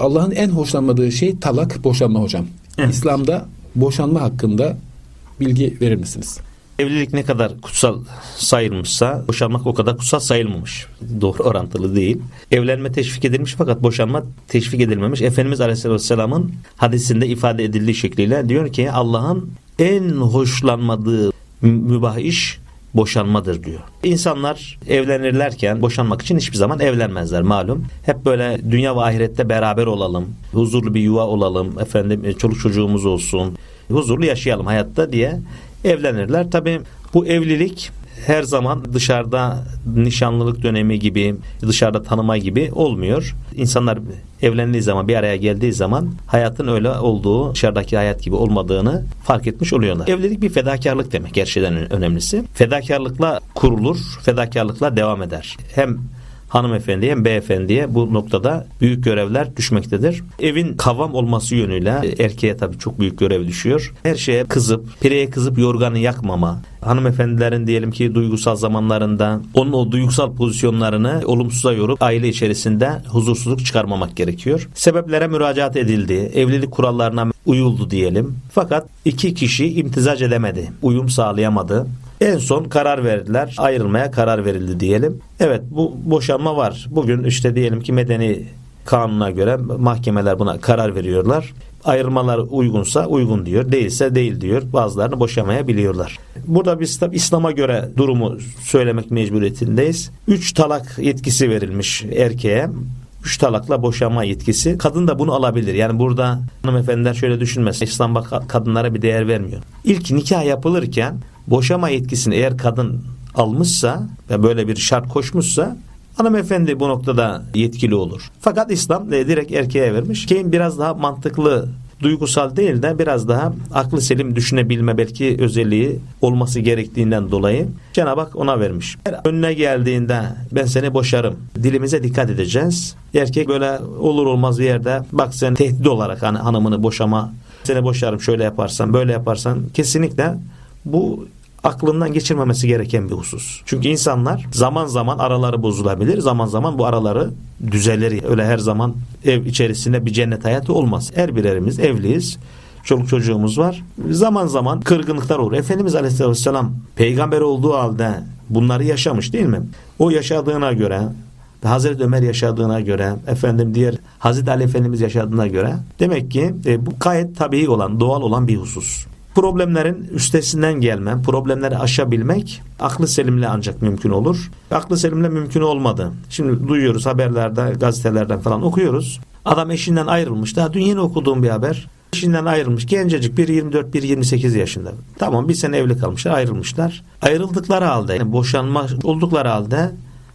Allah'ın en hoşlanmadığı şey talak, boşanma hocam. Evet. İslam'da boşanma hakkında bilgi verir misiniz? Evlilik ne kadar kutsal sayılmışsa boşanmak o kadar kutsal sayılmamış. Doğru orantılı değil. Evlenme teşvik edilmiş fakat boşanma teşvik edilmemiş. Efendimiz Aleyhisselam'ın hadisinde ifade edildiği şekliyle diyor ki Allah'ın en hoşlanmadığı mü- mübah iş boşanmadır diyor. İnsanlar evlenirlerken boşanmak için hiçbir zaman evlenmezler malum. Hep böyle dünya ve ahirette beraber olalım. Huzurlu bir yuva olalım. Efendim e, çoluk çocuğumuz olsun. Huzurlu yaşayalım hayatta diye evlenirler. Tabii bu evlilik her zaman dışarıda nişanlılık dönemi gibi, dışarıda tanıma gibi olmuyor. İnsanlar evlendiği zaman, bir araya geldiği zaman hayatın öyle olduğu, dışarıdaki hayat gibi olmadığını fark etmiş oluyorlar. Evlilik bir fedakarlık demek gerçekten önemlisi. Fedakarlıkla kurulur, fedakarlıkla devam eder. Hem hanımefendiye hem beyefendiye bu noktada büyük görevler düşmektedir. Evin kavam olması yönüyle erkeğe tabii çok büyük görev düşüyor. Her şeye kızıp, pireye kızıp yorganı yakmama, hanımefendilerin diyelim ki duygusal zamanlarında onun o duygusal pozisyonlarını olumsuza yorup aile içerisinde huzursuzluk çıkarmamak gerekiyor. Sebeplere müracaat edildi, evlilik kurallarına uyuldu diyelim. Fakat iki kişi imtizac edemedi, uyum sağlayamadı. En son karar verdiler. Ayrılmaya karar verildi diyelim. Evet bu boşanma var. Bugün işte diyelim ki medeni kanuna göre mahkemeler buna karar veriyorlar. Ayrılmalar uygunsa uygun diyor. Değilse değil diyor. Bazılarını boşamayabiliyorlar. Burada biz tabi İslam'a göre durumu söylemek mecburiyetindeyiz. Üç talak yetkisi verilmiş erkeğe. Üç talakla boşanma yetkisi. Kadın da bunu alabilir. Yani burada hanımefendiler şöyle düşünmesin. İslam kadınlara bir değer vermiyor. İlk nikah yapılırken boşama yetkisini eğer kadın almışsa ve böyle bir şart koşmuşsa hanımefendi bu noktada yetkili olur. Fakat İslam e, direkt erkeğe vermiş. Erkeğin biraz daha mantıklı duygusal değil de biraz daha aklı selim düşünebilme belki özelliği olması gerektiğinden dolayı Cenab-ı Hak ona vermiş. Eğer önüne geldiğinde ben seni boşarım. Dilimize dikkat edeceğiz. Erkek böyle olur olmaz bir yerde bak sen tehdit olarak hani hanımını boşama seni boşarım şöyle yaparsan böyle yaparsan kesinlikle bu aklından geçirmemesi gereken bir husus. Çünkü insanlar zaman zaman araları bozulabilir. Zaman zaman bu araları düzelir. Öyle her zaman ev içerisinde bir cennet hayatı olmaz. Her birerimiz evliyiz. Çoluk çocuğumuz var. Zaman zaman kırgınlıklar olur. Efendimiz Aleyhisselam peygamber olduğu halde bunları yaşamış değil mi? O yaşadığına göre Hazreti Ömer yaşadığına göre, efendim diğer Hazreti Ali Efendimiz yaşadığına göre demek ki e, bu gayet tabii olan, doğal olan bir husus. Problemlerin üstesinden gelmem, problemleri aşabilmek aklı selimle ancak mümkün olur. Aklı selimle mümkün olmadı. Şimdi duyuyoruz haberlerde, gazetelerden falan okuyoruz. Adam eşinden ayrılmış. Daha dün yeni okuduğum bir haber. Eşinden ayrılmış. Gencecik bir 24 bir 28 yaşında. Tamam bir sene evli kalmışlar ayrılmışlar. Ayrıldıkları halde yani boşanma oldukları halde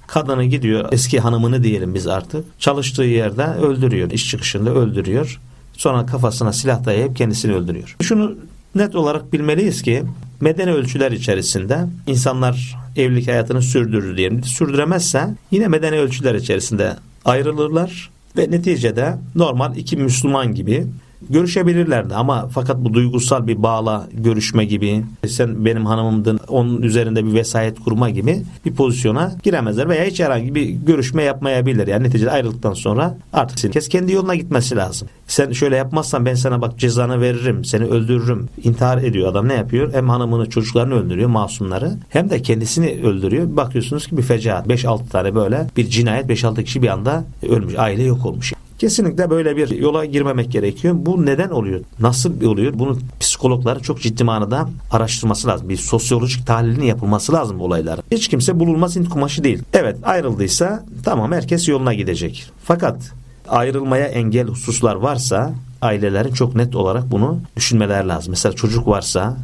kadını gidiyor eski hanımını diyelim biz artık çalıştığı yerde öldürüyor. iş çıkışında öldürüyor. Sonra kafasına silah dayayıp kendisini öldürüyor. Şunu net olarak bilmeliyiz ki medeni ölçüler içerisinde insanlar evlilik hayatını sürdürür diyelim. Sürdüremezse yine medeni ölçüler içerisinde ayrılırlar ve neticede normal iki Müslüman gibi görüşebilirlerdi ama fakat bu duygusal bir bağla görüşme gibi sen benim hanımımdın onun üzerinde bir vesayet kurma gibi bir pozisyona giremezler veya hiç herhangi bir görüşme yapmayabilir. Yani neticede ayrıldıktan sonra artık senin kes kendi yoluna gitmesi lazım. Sen şöyle yapmazsan ben sana bak cezanı veririm, seni öldürürüm. İntihar ediyor adam ne yapıyor? Hem hanımını çocuklarını öldürüyor masumları hem de kendisini öldürüyor. Bakıyorsunuz ki bir fecaat 5-6 tane böyle bir cinayet 5-6 kişi bir anda ölmüş. Aile yok olmuş. Kesinlikle böyle bir yola girmemek gerekiyor. Bu neden oluyor? Nasıl oluyor? Bunu psikologlar çok ciddi manada araştırması lazım. Bir sosyolojik tahlilinin yapılması lazım bu olaylar. Hiç kimse bulunmaz int kumaşı değil. Evet ayrıldıysa tamam herkes yoluna gidecek. Fakat ayrılmaya engel hususlar varsa ailelerin çok net olarak bunu düşünmeler lazım. Mesela çocuk varsa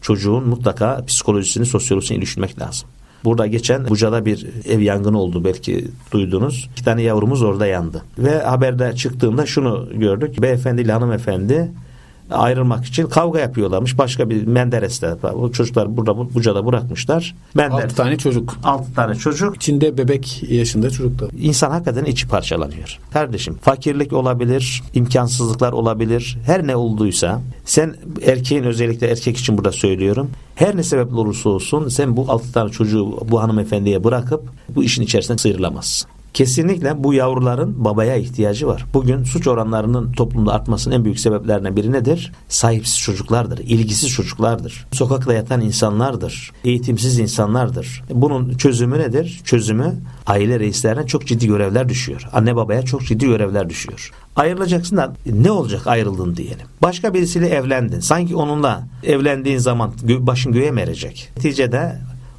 çocuğun mutlaka psikolojisini, sosyolojisini düşünmek lazım. Burada geçen Buca'da bir ev yangını oldu belki duydunuz. İki tane yavrumuz orada yandı. Ve haberde çıktığında şunu gördük. Beyefendi ile hanımefendi ayrılmak için kavga yapıyorlarmış. Başka bir Menderes'te. Bu çocuklar burada Buca'da bırakmışlar. Menderes. 6 tane çocuk. 6 tane çocuk. İçinde bebek yaşında çocuk da. İnsan hakikaten içi parçalanıyor. Kardeşim fakirlik olabilir, imkansızlıklar olabilir. Her ne olduysa sen erkeğin özellikle erkek için burada söylüyorum. Her ne sebeple olursa olsun sen bu altı tane çocuğu bu hanımefendiye bırakıp bu işin içerisine sıyrılamazsın. Kesinlikle bu yavruların babaya ihtiyacı var. Bugün suç oranlarının toplumda artmasının en büyük sebeplerinden biri nedir? Sahipsiz çocuklardır, ilgisiz çocuklardır, sokakta yatan insanlardır, eğitimsiz insanlardır. Bunun çözümü nedir? Çözümü aile reislerine çok ciddi görevler düşüyor. Anne babaya çok ciddi görevler düşüyor. Ayrılacaksın da ne olacak ayrıldın diyelim. Başka birisiyle evlendin. Sanki onunla evlendiğin zaman başın göğe mi erecek? Neticede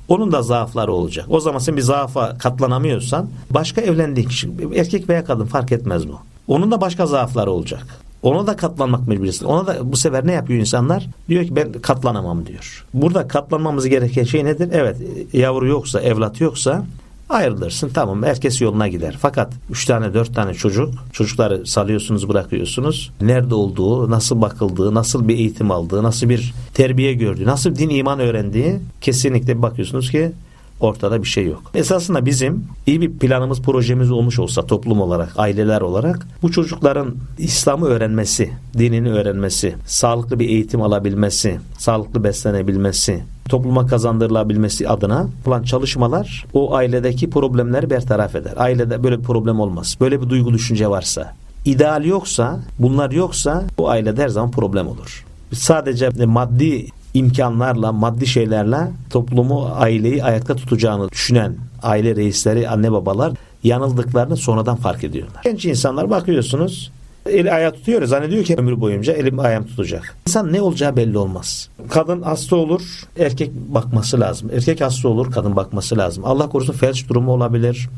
onun da zaafları olacak. O zaman sen bir zaafa katlanamıyorsan başka evlendiğin kişi erkek veya kadın fark etmez bu. Onun da başka zaafları olacak. Ona da katlanmak mecburiyetin. Ona da bu sefer ne yapıyor insanlar? Diyor ki ben katlanamam diyor. Burada katlanmamız gereken şey nedir? Evet yavru yoksa, evlat yoksa ayrılırsın tamam herkes yoluna gider. Fakat 3 tane 4 tane çocuk çocukları salıyorsunuz bırakıyorsunuz. Nerede olduğu, nasıl bakıldığı, nasıl bir eğitim aldığı, nasıl bir terbiye gördüğü, nasıl din iman öğrendiği kesinlikle bakıyorsunuz ki ortada bir şey yok. Esasında bizim iyi bir planımız projemiz olmuş olsa toplum olarak aileler olarak bu çocukların İslam'ı öğrenmesi, dinini öğrenmesi, sağlıklı bir eğitim alabilmesi, sağlıklı beslenebilmesi, topluma kazandırılabilmesi adına yapılan çalışmalar o ailedeki problemleri bertaraf eder. Ailede böyle bir problem olmaz. Böyle bir duygu düşünce varsa, ideal yoksa, bunlar yoksa bu ailede her zaman problem olur. Sadece maddi imkanlarla, maddi şeylerle toplumu, aileyi ayakta tutacağını düşünen aile reisleri, anne babalar yanıldıklarını sonradan fark ediyorlar. Genç insanlar bakıyorsunuz eli ayağı tutuyor ya, zannediyor ki ömür boyunca elim ayağım tutacak. İnsan ne olacağı belli olmaz. Kadın hasta olur, erkek bakması lazım. Erkek hasta olur, kadın bakması lazım. Allah korusun felç durumu olabilir.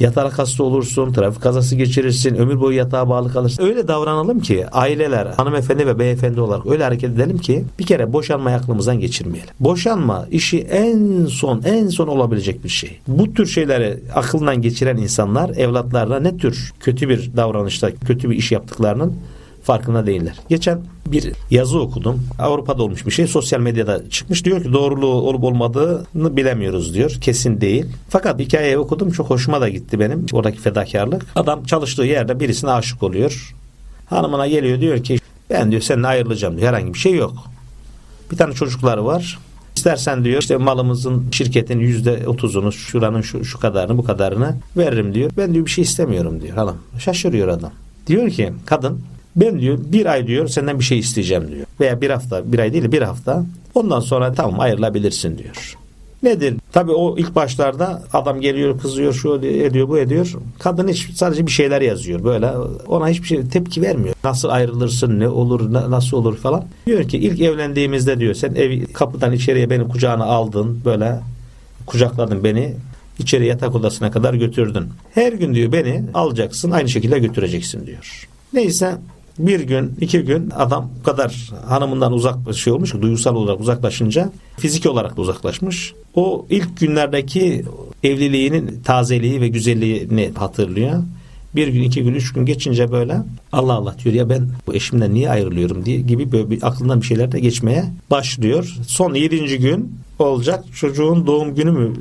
Yatarak hasta olursun, trafik kazası geçirirsin, ömür boyu yatağa bağlı kalırsın. Öyle davranalım ki aileler, hanımefendi ve beyefendi olarak öyle hareket edelim ki bir kere boşanma aklımızdan geçirmeyelim. Boşanma işi en son, en son olabilecek bir şey. Bu tür şeyleri akıldan geçiren insanlar evlatlarına ne tür kötü bir davranışta, kötü bir iş yaptıklarının farkında değiller. Geçen bir yazı okudum. Avrupa'da olmuş bir şey. Sosyal medyada çıkmış. Diyor ki doğruluğu olup olmadığını bilemiyoruz diyor. Kesin değil. Fakat hikayeyi okudum. Çok hoşuma da gitti benim. Oradaki fedakarlık. Adam çalıştığı yerde birisine aşık oluyor. Hanımına geliyor diyor ki ben diyor seninle ayrılacağım diyor. Herhangi bir şey yok. Bir tane çocukları var. İstersen diyor işte malımızın şirketin yüzde otuzunu şuranın şu, şu kadarını bu kadarını veririm diyor. Ben diyor bir şey istemiyorum diyor hanım. Şaşırıyor adam. Diyor ki kadın ben diyor bir ay diyor senden bir şey isteyeceğim diyor. Veya bir hafta bir ay değil bir hafta. Ondan sonra tamam ayrılabilirsin diyor. Nedir? Tabii o ilk başlarda adam geliyor kızıyor şu ediyor bu ediyor. Kadın hiç sadece bir şeyler yazıyor böyle ona hiçbir şey tepki vermiyor. Nasıl ayrılırsın ne olur na- nasıl olur falan. Diyor ki ilk evlendiğimizde diyor sen evi kapıdan içeriye beni kucağına aldın böyle kucakladın beni içeri yatak odasına kadar götürdün. Her gün diyor beni alacaksın aynı şekilde götüreceksin diyor. Neyse bir gün iki gün adam bu kadar hanımından uzak şey olmuş ki duygusal olarak uzaklaşınca fiziki olarak da uzaklaşmış. O ilk günlerdeki evliliğinin tazeliği ve güzelliğini hatırlıyor. Bir gün, iki gün, üç gün geçince böyle Allah Allah diyor ya ben bu eşimden niye ayrılıyorum diye gibi böyle bir aklından bir şeyler de geçmeye başlıyor. Son yedinci gün olacak çocuğun doğum günü mü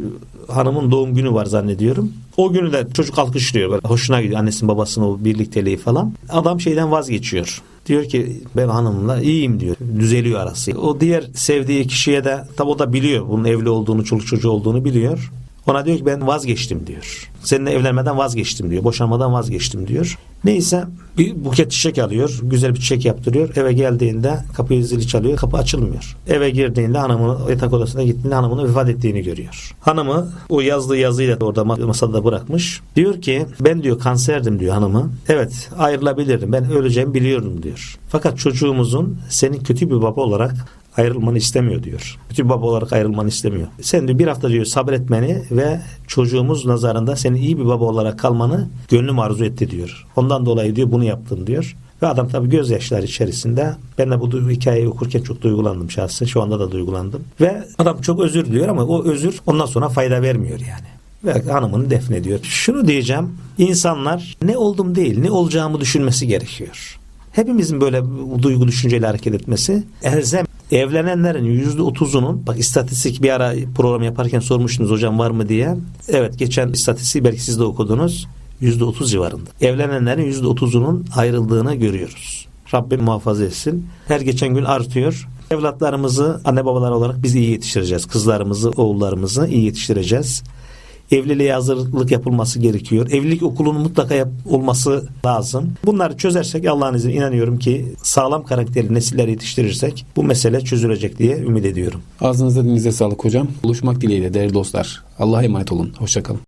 hanımın doğum günü var zannediyorum. O günü de çocuk alkışlıyor. Böyle hoşuna gidiyor annesinin babasının o birlikteliği falan. Adam şeyden vazgeçiyor. Diyor ki ben hanımla iyiyim diyor. Düzeliyor arası. O diğer sevdiği kişiye de tabi o da biliyor. Bunun evli olduğunu, çoluk çocuğu olduğunu biliyor. Ona diyor ki ben vazgeçtim diyor. Seninle evlenmeden vazgeçtim diyor. Boşanmadan vazgeçtim diyor. Neyse bir buket çiçek alıyor. Güzel bir çiçek yaptırıyor. Eve geldiğinde kapıyı zili çalıyor. Kapı açılmıyor. Eve girdiğinde hanımını yatak odasına gittiğinde hanımının vefat ettiğini görüyor. Hanımı o yazdığı yazıyla orada ma- masada bırakmış. Diyor ki ben diyor kanserdim diyor hanımı. Evet ayrılabilirdim. Ben öleceğimi biliyordum diyor. Fakat çocuğumuzun senin kötü bir baba olarak ayrılmanı istemiyor diyor. Bir baba olarak ayrılmanı istemiyor. Sen diyor bir hafta diyor sabretmeni ve çocuğumuz nazarında senin iyi bir baba olarak kalmanı gönlüm arzu etti diyor. Ondan dolayı diyor bunu yaptım diyor. Ve adam tabii gözyaşları içerisinde ben de bu hikayeyi okurken çok duygulandım şahsen. Şu anda da duygulandım. Ve adam çok özür diliyor ama o özür ondan sonra fayda vermiyor yani. Ve hanımını defnediyor. Şunu diyeceğim. insanlar ne oldum değil ne olacağımı düşünmesi gerekiyor. Hepimizin böyle duygu düşünceyle hareket etmesi elzem. Evlenenlerin yüzde otuzunun bak istatistik bir ara program yaparken sormuştunuz hocam var mı diye. Evet geçen istatistiği belki siz de okudunuz. Yüzde otuz civarında. Evlenenlerin yüzde otuzunun ayrıldığını görüyoruz. Rabbim muhafaza etsin. Her geçen gün artıyor. Evlatlarımızı anne babalar olarak biz iyi yetiştireceğiz. Kızlarımızı, oğullarımızı iyi yetiştireceğiz. Evliliğe hazırlık yapılması gerekiyor. Evlilik okulunun mutlaka yap- olması lazım. Bunları çözersek Allah'ın izniyle inanıyorum ki sağlam karakterli nesiller yetiştirirsek bu mesele çözülecek diye ümit ediyorum. Ağzınıza dilinize sağlık hocam. Buluşmak dileğiyle değerli dostlar. Allah'a emanet olun. Hoşçakalın.